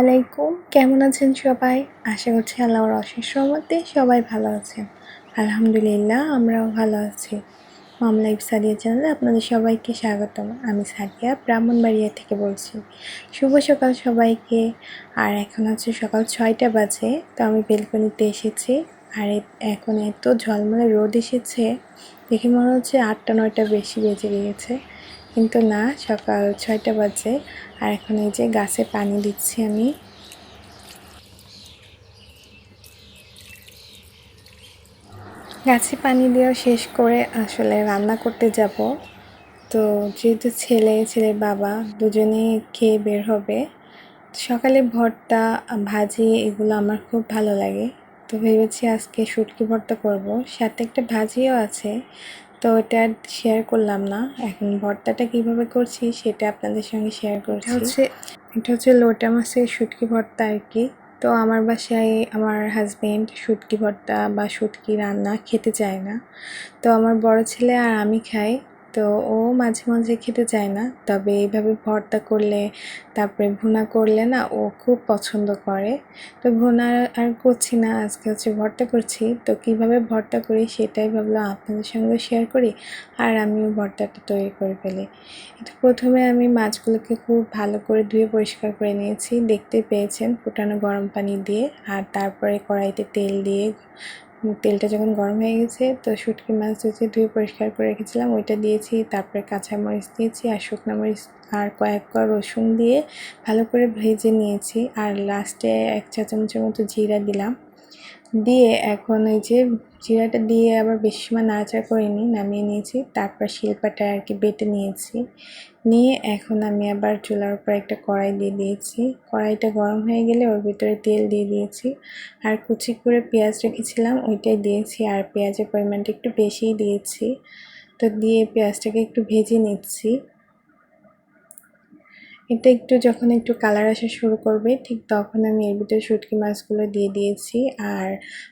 আলাইকুম। কেমন আছেন সবাই? আশা করছি আল্লাহর অশেষ রহমতে সবাই ভালো আছেন। আলহামদুলিল্লাহ, আমরাও ভালো আছি। মাম লাইফ সাদিয়া চ্যানেলে আপনাদের সবাইকে স্বাগতম। আমি সাদিয়া, ব্রাহ্মণবাড়িয়া থেকে বলছি। শুভ সকাল সবাইকে। আর এখন হচ্ছে সকাল ছয়টা বাজে, তো আমি বেলকনিতে এসেছি। আর এখন এত ঝলমলে রোদ এসেছে, দেখে মনে হচ্ছে আটটা নয়টা বেশি বেজে গিয়েছে। কিন্তু না, সকাল ছয়টা বাজে। আর এখন এই যে গাছে পানি দিচ্ছি আমি। গাছে পানি দেওয়া শেষ করে আসলে রান্না করতে যাব। তো যেহেতু ছেলে ছেলে বাবা দুজনে খেয়ে বের হবে। সকালে ভর্তা, ভাজি এগুলো আমার খুব ভালো লাগে। তো ভেবেছি আজকে শুটকি ভর্তা করব। সাথে একটা ভাজিও আছে। তো এটা শেয়ার করলাম না। এখন ভর্তাটা কীভাবে করছি সেটা আপনাদের সঙ্গে শেয়ার করছি। হচ্ছে এটা হচ্ছে লোটা মাছের শুটকি ভর্তা আর কি। তো আমার বাসায় আমার হাজব্যান্ড শুটকি ভর্তা বা শুটকি রান্না খেতে চায় না। তো আমার বড় ছেলে আর আমি খাই। তো ও মাঝে মাঝে খেতে চায় না। তবে এইভাবে ভর্তা করলে, তারপরে ভুনা করলে না, ও খুব পছন্দ করে। তো ভুনা আর করছি না, আজকে হচ্ছে ভর্তা করছি। তো কীভাবে ভর্তা করি সেটাই ভাবলাম আপনাদের সঙ্গে শেয়ার করি আর আমিও ভর্তাটা তৈরি করে ফেলি। তো প্রথমে আমি মাছগুলোকে খুব ভালো করে ধুয়ে পরিষ্কার করে নিয়েছি। দেখতে পেয়েছেন ফুটানো গরম পানি দিয়ে। আর তারপরে কড়াইতে তেল দিয়ে তেলটা যখন গরম হয়ে গেছে, তো শুটকি মাছ হচ্ছে ধুয়ে পরিষ্কার করে রেখেছিলাম, ওইটা দিয়েছি, তারপরে কাঁচা মরিচ দিয়েছি আর শুকনো মরিচ আর কয়েক কোয়া রসুন দিয়ে ভালো করে ভেজে নিয়েছি। আর লাস্টে এক চা চামচের মতো জিরা দিলাম। দিয়ে এখন ওই যে জিরাটা দিয়ে আবার বেশি সময় নাড়াচাড়া করিনি নামিয়ে নিয়েছি। তারপর শিল্পাটা আর কি বেটে নিয়েছি। নিয়ে এখন আমি আবার চুলার উপর একটা কড়াই দিয়ে দিয়েছি। কড়াইটা গরম হয়ে গেলে ওর ভিতরে তেল দিয়ে দিয়েছি। আর কুচি করে পেঁয়াজ রেখেছিলাম, ওইটাই দিয়েছি। আর পেঁয়াজের পরিমাণটা একটু বেশিই দিয়েছি। তো দিয়ে পেঁয়াজটাকে একটু ভেজে নিচ্ছি। এটা একটু যখন একটু কালার আসা শুরু করবে ঠিক তখন আমি এর ভিতরে শুটকি মাছগুলো দিয়ে দিয়েছি। আর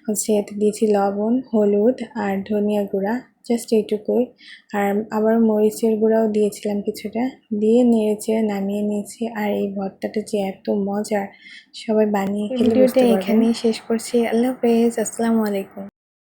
হচ্ছে এতে দিয়েছি লবণ হলুদ আর ধনিয়া গুঁড়া জাস্ট এইটুকুই। আর আবার মরিচের গুঁড়াও দিয়েছিলাম কিছুটা। দিয়ে নেড়েচে নামিয়ে নিয়েছি। আর এই ভর্তাটা যে এত মজার সবাই বানিয়ে ভিডিওটা এখানেই শেষ করছি। আল্লাহ হাফেজ আসসালামু আলাইকুম।